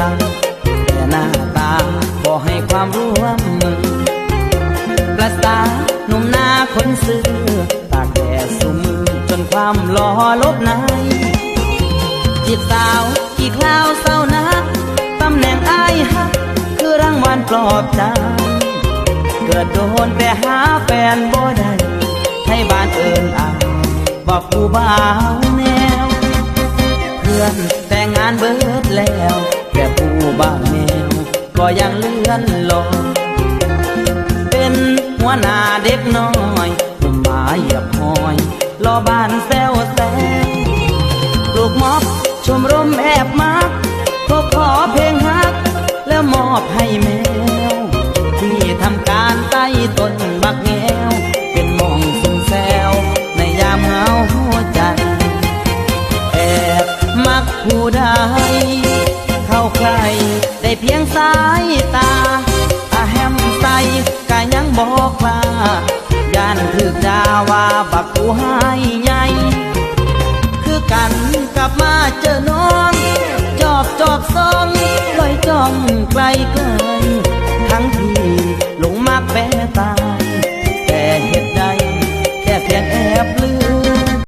แต่หน้าตาพอให้ความร่วมมือประสาหนุ่มหน้าคนซื้อตากแดดสุมมือจนความหล่อลบในจีบสาวกี่คราวเศร้านักตำแหน่งอายฮักคือรางวัลปลอบใจเกิดโดนแต่หาแฟนบ่ได้ให้บ้านเอินอายว่าผู้บ่าวแนว เพื่อนแต่งงานเบิดแล้ว บ่าวแนวก็ยังเลื่อนลอยเป็นหัวหน้าเด็กน้อยผมมาเหยียบหอยรอบ้านแซวแซวปลูกม็อบชมรมแอบมักโทรขอเพลงฮัก แล้วมอบให้แมว ที่ทำการใต้ต้นบักแงว เป็นมองซึมแซว ในยามเหงาหัวใจแอบมักผู้ใดเข้าใคร ได้เพียงสายตาอาแฮมใสกายังบอกว่าย่านถึกดาว่าบักผู้ให้ใหญ่